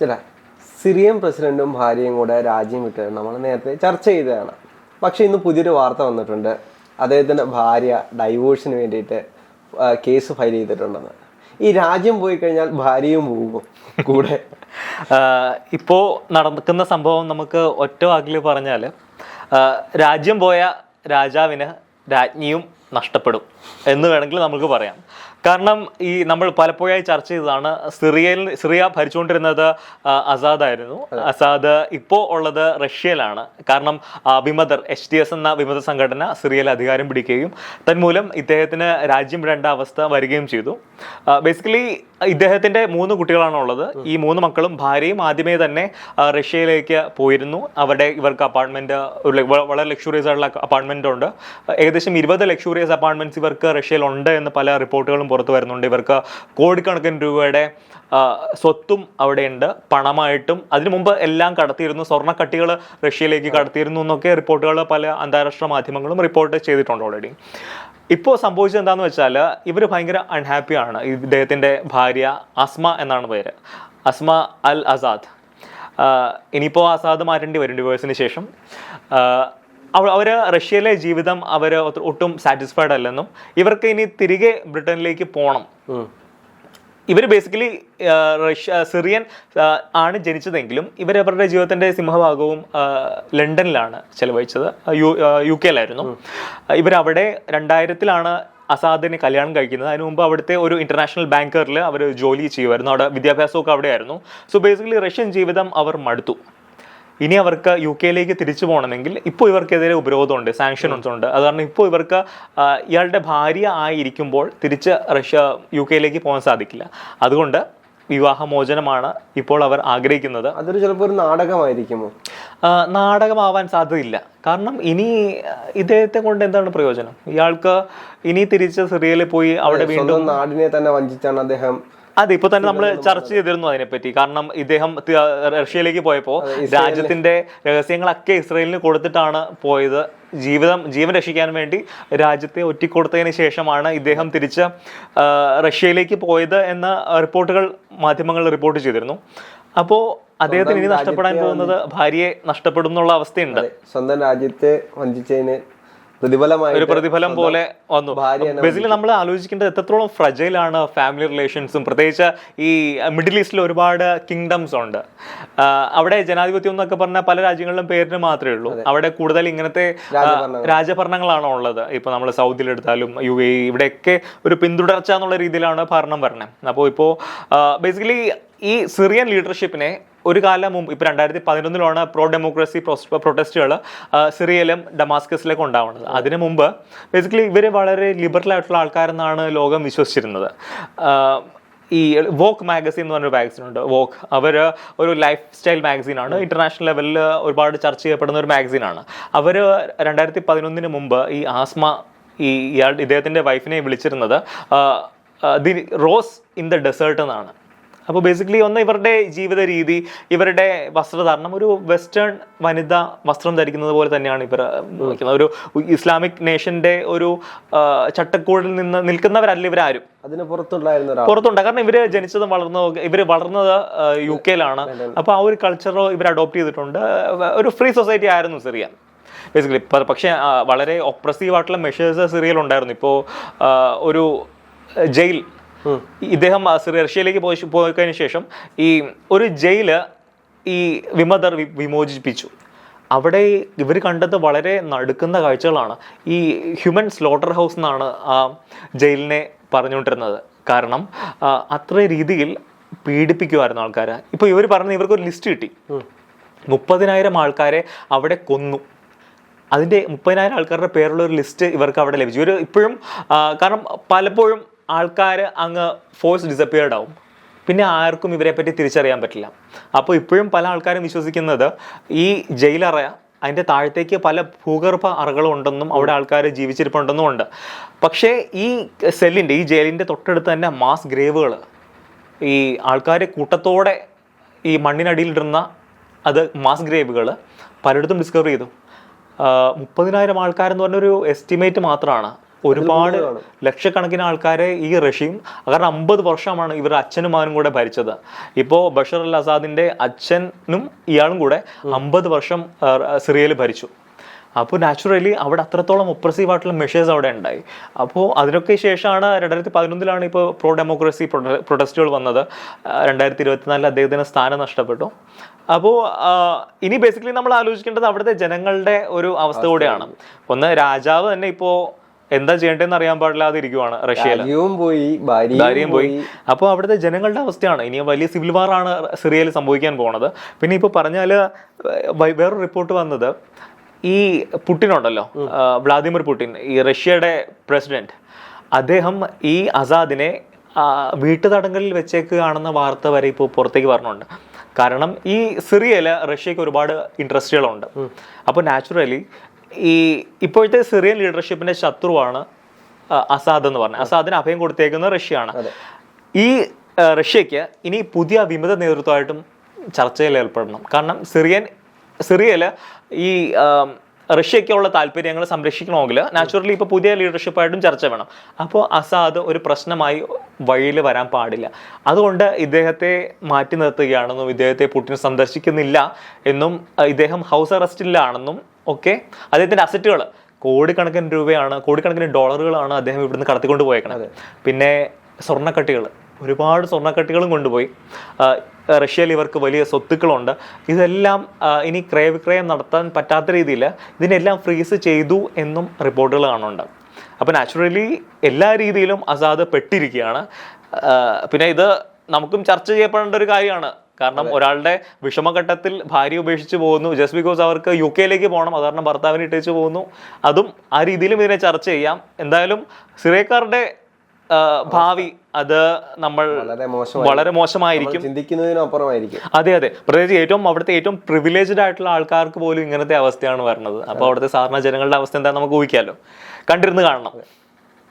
ചേട്ടാ സിറിയൻ പ്രസിഡന്റും ഭാര്യയും കൂടെ രാജ്യം വിട്ടത് നമ്മൾ നേരത്തെ ചർച്ച ചെയ്തതാണ്. പക്ഷേ ഇന്ന് പുതിയൊരു വാർത്ത വന്നിട്ടുണ്ട്. അദ്ദേഹത്തിന്റെ ഭാര്യ ഡൈവോഴ്സിന് വേണ്ടിയിട്ട് കേസ് ഫയൽ ചെയ്തിട്ടുണ്ടെന്ന്. ഈ രാജ്യം പോയി കഴിഞ്ഞാൽ ഭാര്യയും പോകും കൂടെ. ഇപ്പോൾ നടക്കുന്ന സംഭവം നമുക്ക് ഒറ്റ വാക്കിൽ പറഞ്ഞാൽ രാജ്യം പോയ രാജാവിന് രാജ്ഞിയും നഷ്ടപ്പെടും എന്ന് വേണമെങ്കിൽ നമുക്ക് പറയാം. കാരണം ഈ നമ്മൾ പലപ്പോഴായി ചർച്ച ചെയ്തതാണ് സിറിയയിൽ സിറിയ ഭരിച്ചുകൊണ്ടിരുന്നത് ആസാദായിരുന്നു അസാദ് ഇപ്പോൾ ഉള്ളത് റഷ്യയിലാണ്. കാരണം വിമതർ എച്ച് ഡി എസ് എന്ന വിമത സംഘടന സിറിയയിൽ അധികാരം പിടിക്കുകയും തന്മൂലം ഇദ്ദേഹത്തിന് രാജ്യം വിടേണ്ട അവസ്ഥ വരികയും ചെയ്തു. ബേസിക്കലി ഇദ്ദേഹത്തിന്റെ മൂന്ന് കുട്ടികളാണ് ഉള്ളത്. ഈ മൂന്ന് മക്കളും ഭാര്യയും ആദ്യമേ തന്നെ റഷ്യയിലേക്ക് പോയിരുന്നു. അവിടെ ഇവർക്ക് ഒരു വളരെ ലക്ഷൂറിയസ് ആയിട്ടുള്ള അപ്പാർട്ട്മെന്റ് ഉണ്ട്. ഏകദേശം ഇരുപത് ലക്ഷൂറിയസ് അപ്പാർട്ട്മെന്റ്സ് ഇവർക്ക് റഷ്യയിൽ ഉണ്ട് എന്ന് പല റിപ്പോർട്ടുകളും പുറത്തു വരുന്നുണ്ട്. ഇവർക്ക് കോടിക്കണക്കിന് രൂപയുടെ സ്വത്തും അവിടെയുണ്ട്. പണമായിട്ടും അതിനു മുമ്പ് എല്ലാം കടത്തിയിരുന്നു. സ്വർണക്കട്ടികൾ റഷ്യയിലേക്ക് കടത്തിയിരുന്നു എന്നൊക്കെ റിപ്പോർട്ടുകൾ പല അന്താരാഷ്ട്ര മാധ്യമങ്ങളും റിപ്പോർട്ട് ചെയ്തിട്ടുണ്ട് ഓൾറെഡി ഇപ്പോൾ സംഭവിച്ചത് എന്താണെന്ന് വെച്ചാൽ ഇവർ ഭയങ്കര അൺഹാപ്പിയാണ് ഇദ്ദേഹത്തിന്റെ ഭാര്യ അസ്മ എന്നാണ് പേര്. അസ്മ അൽ ആസാദ് ഇനിയിപ്പോൾ ആസാദ് മാറ്റേണ്ടി വരും ഡിവോഴ്സിന് ശേഷം. അവർ അവർ റഷ്യയിലെ ജീവിതം അവർ ഒട്ടും സാറ്റിസ്ഫൈഡ് അല്ലെന്നും ഇവർക്ക് ഇനി തിരികെ ബ്രിട്ടനിലേക്ക് പോകണം ഇവർ ബേസിക്കലി റഷ്യ സിറിയൻ ആണ് ജനിച്ചതെങ്കിലും ഇവർ അവരുടെ ജീവിതത്തിന്റെ സിംഹഭാഗവും ലണ്ടനിലാണ് ചെലവഴിച്ചത്. യു യു കെയിലായിരുന്നു. ഇവരവിടെ രണ്ടായിരത്തിലാണ് അസാദിനെ കല്യാണം കഴിക്കുന്നത്. അതിന് മുമ്പ് അവിടുത്തെ ഒരു ഇന്റർനാഷണൽ ബാങ്കറിൽ അവർ ജോലി ചെയ്യുമായിരുന്നു. അവിടെ വിദ്യാഭ്യാസമൊക്കെ അവിടെയായിരുന്നു. സോ ബേസിക്കലി റഷ്യൻ ജീവിതം അവർ മടുത്തു. ഇനി അവർക്ക് യു കെയിലേക്ക് തിരിച്ചു പോകണമെങ്കിൽ ഇപ്പോൾ ഇവർക്കെതിരെ ഉപരോധമുണ്ട് സാങ്ഷൻസ് ഉണ്ട്? അത് കാരണം ഇപ്പോൾ ഇവർക്ക് ഇയാളുടെ ഭാര്യ ആയിരിക്കുമ്പോൾ തിരിച്ച് റഷ്യ യു കെയിലേക്ക് പോകാൻ സാധിക്കില്ല. അതുകൊണ്ട് വിവാഹമോചനമാണ് ഇപ്പോൾ അവർ ആഗ്രഹിക്കുന്നത്. അതൊരു ചിലപ്പോൾ ഒരു നാടകമായിരിക്കുമോ? നാടകമാവാൻ സാധ്യതയില്ല. കാരണം ഇനി ഇദ്ദേഹത്തെ കൊണ്ട് എന്താണ് പ്രയോജനം? ഇയാൾക്ക് ഇനി തിരിച്ച് സിറിയയിൽ പോയി അവിടെ വീണ്ടും നാടിനെ തന്നെ വഞ്ചിച്ചാണ് അദ്ദേഹം അതെ ഇപ്പൊ തന്നെ നമ്മൾ ചർച്ച ചെയ്തിരുന്നു അതിനെപ്പറ്റി. കാരണം ഇദ്ദേഹം റഷ്യയിലേക്ക് പോയപ്പോ രാജ്യത്തിന്റെ രഹസ്യങ്ങളൊക്കെ ഇസ്രയേലിന് കൊടുത്തിട്ടാണ് പോയത്. ജീവിതം ജീവൻ രക്ഷിക്കാൻ വേണ്ടി രാജ്യത്തെ ഒറ്റിക്കൊടുത്തതിന് ശേഷമാണ് ഇദ്ദേഹം തിരിച്ച് റഷ്യയിലേക്ക് പോയത് എന്ന റിപ്പോർട്ടുകൾ മാധ്യമങ്ങൾ റിപ്പോർട്ട് ചെയ്തിരുന്നു. അപ്പോ അദ്ദേഹത്തിന് ഇനി നഷ്ടപ്പെടാൻ പോകുന്നത് ഭാര്യയെ നഷ്ടപ്പെടുന്നുള്ള അവസ്ഥയുണ്ട്. സ്വന്തം രാജ്യത്തെ വഞ്ചിച്ചതിന് ഒരു പ്രതിഫലം പോലെ വന്നു. ബേസിക്കലി നമ്മൾ ആലോചിക്കേണ്ടത് എത്രത്തോളം ഫ്രജൈൽ ആണ് ഫാമിലി റിലേഷൻസും പ്രത്യേകിച്ച് ഈ മിഡിൽ ഈസ്റ്റിൽ ഒരുപാട് കിങ്ഡംസ് ഉണ്ട്. അവിടെ ജനാധിപത്യം എന്നൊക്കെ പറഞ്ഞാൽ പല രാജ്യങ്ങളിലും പേരിന് മാത്രമേ ഉള്ളൂ. അവിടെ കൂടുതൽ ഇങ്ങനത്തെ രാജഭരണങ്ങളാണ്. ഉള്ളത്. ഇപ്പൊ നമ്മൾ സൗദിയിൽ എടുത്താലും യു എ ഇവിടെയൊക്കെ ഒരു പിന്തുടർച്ച എന്നുള്ള രീതിയിലാണ് ഭരണം വരണേ. അപ്പോൾ ഇപ്പോൾ ബേസിക്കലി ഈ സിറിയൻ ലീഡർഷിപ്പിനെ ഒരു കാലം മുമ്പ് ഇപ്പോൾ രണ്ടായിരത്തി പതിനൊന്നിലാണ് പ്രോ ഡെമോക്രസി പ്രൊട്ടസ്റ്റുകൾ സിറിയയിലും ഡമാസ്കസിലൊക്കെ ഉണ്ടാവുന്നത്. അതിനു മുമ്പ് ബേസിക്കലി ഇവർ വളരെ ലിബറൽ ആയിട്ടുള്ള ആൾക്കാരെന്നാണ് ലോകം വിശ്വസിച്ചിരുന്നത്. ഈ വോക്ക് മാഗസിൻ എന്ന് പറഞ്ഞൊരു മാഗസിൻ ഉണ്ട്. വോക്ക് അവർ ഒരു ലൈഫ് സ്റ്റൈൽ മാഗസിൻ ഇന്റർനാഷണൽ ലെവലിൽ ഒരുപാട് ചർച്ച ചെയ്യപ്പെടുന്ന ഒരു മാഗസീനാണ് അവർ രണ്ടായിരത്തി പതിനൊന്നിന് മുമ്പ് ഈ ആസ്മ ഈ ഇയാൾ ഇദ്ദേഹത്തിന്റെ വൈഫിനെ വിളിച്ചിരുന്നത് the rose in the desert എന്നാണ്. അപ്പോൾ ബേസിക്കലി ഒന്ന് ഇവരുടെ ജീവിത രീതി ഇവരുടെ വസ്ത്രധാരണം ഒരു വെസ്റ്റേൺ വനിത വസ്ത്രം ധരിക്കുന്നത് പോലെ തന്നെയാണ് ഇവർ നോക്കുന്നത് ഒരു ഇസ്ലാമിക് നേഷന്റെ ഒരു ചട്ടക്കൂടിൽ നിന്ന് നിൽക്കുന്നവരല്ല ഇവരാരും. അതിന് പുറത്തുണ്ടായിരുന്ന പുറത്തുണ്ട്. കാരണം ഇവർ ജനിച്ചതും വളർന്നതും ഇവർ വളർന്നത് യു കെയിലാണ് അപ്പൊ ആ ഒരു കൾച്ചറോ ഇവർ അഡോപ്റ്റ് ചെയ്തിട്ടുണ്ട്. ഒരു ഫ്രീ സൊസൈറ്റി ആയിരുന്നു സിറിയ. ബേസിക്കലി പക്ഷെ വളരെ ഒപ്രസീവ് ആയിട്ടുള്ള മെഷേഴ്സ് സിറിയയിൽ ഉണ്ടായിരുന്നു ഇപ്പോൾ ഒരു ജയിൽ ഇദ്ദേഹം റഷ്യയിലേക്ക് പോയി പോയി കഴിഞ്ഞ ശേഷം ഈ ഒരു ജയിൽ ഈ വിമതർ വിമോചിപ്പിച്ചു. അവിടെ ഇവർ കണ്ടത് വളരെ നടുക്കുന്ന കാഴ്ചകളാണ്. ഈ ഹ്യൂമൻ സ്ലോട്ടർ ഹൗസ് എന്നാണ് ആ ജയിലിനെ പറഞ്ഞുകൊണ്ടിരുന്നത്. കാരണം അത്ര രീതിയിൽ പീഡിപ്പിക്കുമായിരുന്നു ആൾക്കാർ ഇപ്പോൾ ഇവർ പറഞ്ഞ ഇവർക്കൊരു ലിസ്റ്റ് കിട്ടി. മുപ്പതിനായിരം ആൾക്കാരെ അവിടെ കൊന്നു. അതിന്റെ മുപ്പതിനായിരം ആൾക്കാരുടെ പേരുള്ള ഒരു ലിസ്റ്റ് ഇവർക്ക് അവിടെ ലഭിച്ചു. ഇവർ ഇപ്പോഴും കാരണം പലപ്പോഴും ആൾക്കാർ അങ്ങ് ഫോഴ്സ് ഡിസപ്പിയർഡ് ആവും. പിന്നെ ആർക്കും ഇവരെ പറ്റി തിരിച്ചറിയാൻ പറ്റില്ല. അപ്പോൾ ഇപ്പോഴും പല ആൾക്കാരും വിശ്വസിക്കുന്നത് ഈ ജയിലറ അതിന്റെ താഴത്തേക്ക് പല ഭൂഗർഭ അറകളും ഉണ്ടെന്നും അവിടെ ആൾക്കാർ ജീവിച്ചിരിപ്പുണ്ടെന്നും ഉണ്ട്. പക്ഷേ ഈ സെല്ലിന്റെ ഈ ജയിലിന്റെ തൊട്ടടുത്ത് തന്നെ മാസ് ഗ്രേവുകൾ ഈ ആൾക്കാർ കൂട്ടത്തോടെ ഈ മണ്ണിനടിയിലിടുന്ന അത് മാസ് ഗ്രേവുകൾ പലയിടത്തും ഡിസ്കവർ ചെയ്തു. മുപ്പതിനായിരം ആൾക്കാരെന്ന് പറഞ്ഞൊരു എസ്റ്റിമേറ്റ് മാത്രമാണ് ഒരുപാട് ലക്ഷക്കണക്കിന് ആൾക്കാരെ ഈ റഷീം കാരണം അമ്പത് വർഷമാണ് ഇവർ അച്ഛനും മകനും കൂടെ ഭരിച്ചത്. ഇപ്പോൾ ബഷർ അൽ അസാദിന്റെ അച്ഛനും ഇയാളും കൂടെ അമ്പത് വർഷം സിറിയയിൽ ഭരിച്ചു. അപ്പോൾ നാച്ചുറലി അവിടെ അത്രത്തോളം ഒപ്രസീവ് ആയിട്ടുള്ള മെഷേഴ്സ് അവിടെ ഉണ്ടായി. അപ്പോൾ അതിനൊക്കെ ശേഷമാണ് രണ്ടായിരത്തി പതിനൊന്നിലാണ് ഇപ്പോൾ പ്രോ ഡെമോക്രസി പ്രൊട്ടസ്റ്റുകൾ വന്നത്. രണ്ടായിരത്തി ഇരുപത്തിനാലിൽ അദ്ദേഹത്തിന് സ്ഥാനം നഷ്ടപ്പെട്ടു. അപ്പോൾ ഇനി ബേസിക്കലി നമ്മൾ ആലോചിക്കേണ്ടത് അവിടുത്തെ ജനങ്ങളുടെ ഒരു അവസ്ഥ കൂടെയാണ്. ഒന്ന് രാജാവ് തന്നെ ഇപ്പോൾ എന്താ ചെയ്യേണ്ടതെന്ന് അറിയാൻ പാടില്ലാതിരിക്കുവാണ് ഇരിക്കുവാണ് റഷ്യയിൽ പോയി ഭാര്യയും പോയി. അപ്പോൾ അവിടുത്തെ ജനങ്ങളുടെ അവസ്ഥയാണ്. ഇനി വലിയ സിവിൽ വാർ ആണ് സിറിയയിൽ സംഭവിക്കാൻ പോണത്. പിന്നെ ഇപ്പോൾ പറഞ്ഞാൽ വേറൊരു റിപ്പോർട്ട് വന്നത് ഈ പുടിൻ ഉണ്ടല്ലോ വ്ളാദിമിർ പുടിൻ ഈ റഷ്യയുടെ പ്രസിഡന്റ്. അദ്ദേഹം ഈ അസാദിനെ വീട്ടു വീട്ടുതടങ്കലിൽ വെച്ചേക്കുകയാണെന്ന വാർത്ത വരെ ഇപ്പോൾ പുറത്തേക്ക് പറഞ്ഞുണ്ട് കാരണം ഈ സിറിയയിൽ റഷ്യക്ക് ഒരുപാട് ഇൻട്രസ്റ്റുകളുണ്ട് അപ്പോൾ നാച്ചുറലി ഈ ഇപ്പോഴത്തെ സിറിയൻ ലീഡർഷിപ്പിന്റെ ശത്രുവാണ് അസാദ് എന്ന് പറഞ്ഞത്. അസാദിന് അഭയം കൊടുത്തേക്കുന്നത് റഷ്യയാണ്. ഈ റഷ്യക്ക് ഇനി പുതിയ വിമത നേതൃത്വമായിട്ടും ചർച്ചയിൽ ഏർപ്പെടണം. കാരണം സിറിയൻ സിറിയയിൽ ഈ റഷ്യക്കുള്ള റഷ്യയ്ക്കുള്ള താല്പര്യങ്ങൾ സംരക്ഷിക്കണമെങ്കിൽ നാച്ചുറലി ഇപ്പോൾ പുതിയ ലീഡർഷിപ്പായിട്ടും ചർച്ച വേണം. അപ്പോൾ അസാദ് ഒരു പ്രശ്നമായി വഴിയിൽ വരാൻ പാടില്ല. അതുകൊണ്ട് ഇദ്ദേഹത്തെ മാറ്റി നിർത്തുകയാണെന്നും ഇദ്ദേഹത്തെ പുടിൻ സന്ദർശിക്കുന്നില്ല എന്നും ഇദ്ദേഹം ഹൗസ് അറസ്റ്റിലാണെന്നും ഒക്കെ അദ്ദേഹത്തിന്റെ അസറ്റുകൾ കോടിക്കണക്കിന് രൂപയാണ് കോടിക്കണക്കിന് ഡോളറുകളാണ് അദ്ദേഹം ഇവിടുന്ന് കടത്തിക്കൊണ്ട് പോയേക്കണത്. പിന്നെ സ്വർണക്കട്ടികൾ ഒരുപാട് സ്വർണക്കട്ടികളും കൊണ്ടുപോയി. റഷ്യയിൽ ഇവർക്ക് വലിയ സ്വത്തുക്കളുണ്ട്. ഇതെല്ലാം ഇനി ക്രയവിക്രയം നടത്താൻ പറ്റാത്ത രീതിയിൽ ഇതിനെല്ലാം ഫ്രീസ് ചെയ്തു എന്നും റിപ്പോർട്ടുകൾ കാണുന്നുണ്ട്. അപ്പോൾ നാച്ചുറലി എല്ലാ രീതിയിലും അസാദ് പെട്ടിരിക്കുകയാണ്. പിന്നെ ഇത് നമുക്കും ചർച്ച ചെയ്യപ്പെടേണ്ട ഒരു കാര്യമാണ്. കാരണം ഒരാളുടെ വിഷമഘട്ടത്തിൽ ഭാര്യ ഉപേക്ഷിച്ച് പോകുന്നു. ജസ്റ്റ് ബിക്കോസ് അവർക്ക് യു കെയിലേക്ക് പോകണം അത് കാരണം ഭർത്താവിനെ ഇട്ടേച്ച് പോകുന്നു. അതും ആ രീതിയിലും ഇതിനെ ചർച്ച ചെയ്യാം. എന്തായാലും സിറേക്കാരുടെ ഭാവി അത് നമ്മൾ വളരെ മോശമായിരിക്കും. ചിന്തിക്കുന്നതിനപ്പുറമായിരിക്കും. അതെ അതെ. പ്രത്യേകിച്ച് ഏറ്റവും അവിടുത്തെ ഏറ്റവും പ്രിവിലേജ്ഡ് ആയിട്ടുള്ള ആൾക്കാർക്ക് പോലും ഇങ്ങനത്തെ അവസ്ഥയാണ് വരുന്നത് അപ്പോൾ അവിടുത്തെ സാധാരണ ജനങ്ങളുടെ അവസ്ഥ എന്താ നമുക്ക് ഊഹിക്കാമല്ലോ കണ്ടിരുന്ന് കാണണം.